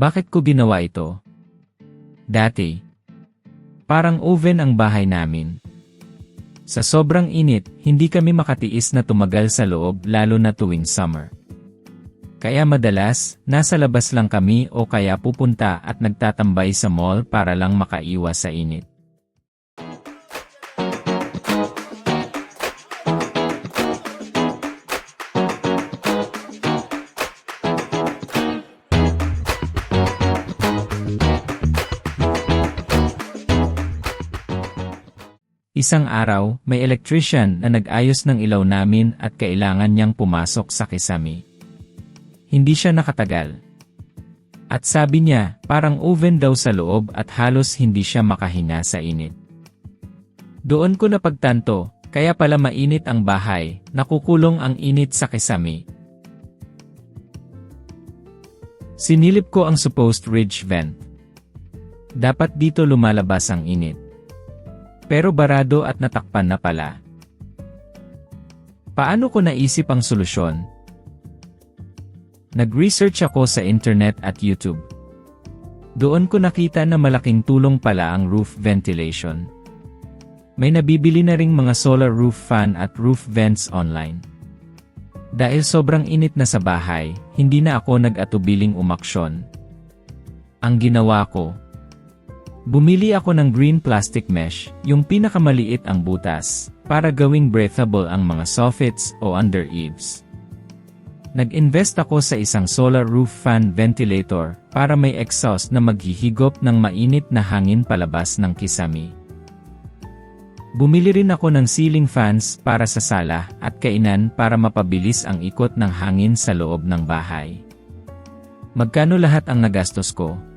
Bakit ko ginawa ito? Dati. Parang oven ang bahay namin. Sa sobrang init, hindi kami makatiis na tumagal sa loob lalo na tuwing summer. Kaya madalas, nasa labas lang kami o kaya pupunta at nagtatambay sa mall para lang makaiwas sa init. Isang araw, may electrician na nag-ayos ng ilaw namin at kailangan niyang pumasok sa kisame. Hindi siya nakatagal. At sabi niya, parang oven daw sa loob at halos hindi siya makahinga sa init. Doon ko napagtanto, kaya pala mainit ang bahay, nakukulong ang init sa kisame. Sinilip ko ang supposed ridge vent. Dapat dito lumalabas ang init. Pero barado at natakpan na pala. Paano ko naisip ang solusyon? Nag-research ako sa internet at YouTube. Doon ko nakita na malaking tulong pala ang roof ventilation. May nabibili na ring mga solar roof fan at roof vents online. Dahil sobrang init na sa bahay, hindi na ako nag-atubiling umaksyon. Ang ginawa ko, Bumili ako ng green plastic mesh, yung pinakamaliit ang butas, para gawing breathable ang mga soffits o under eaves. Nag-invest ako sa isang solar roof fan ventilator para may exhaust na maghihigop ng mainit na hangin palabas ng kisame. Bumili rin ako ng ceiling fans para sa sala at kainan para mapabilis ang ikot ng hangin sa loob ng bahay. Magkano lahat ang nagastos ko?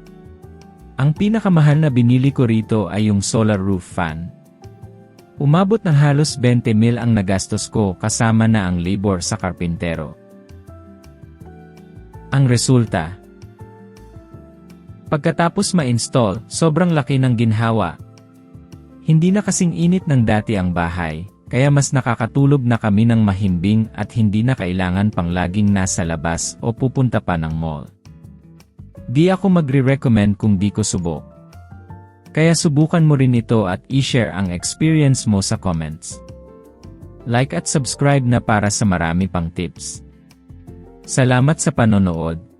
Ang pinakamahal na binili ko rito ay yung solar roof fan. Umabot ng halos 20 mil ang nagastos ko kasama na ang labor sa karpintero. Ang resulta Pagkatapos ma-install, sobrang laki ng ginhawa. Hindi na kasing init ng dati ang bahay, kaya mas nakakatulog na kami ng mahimbing at hindi na kailangan pang laging nasa labas o pupunta pa ng mall. Di ako magre-recommend kung di ko subok. Kaya subukan mo rin ito at i-share ang experience mo sa comments. Like at subscribe na para sa marami pang tips. Salamat sa panonood.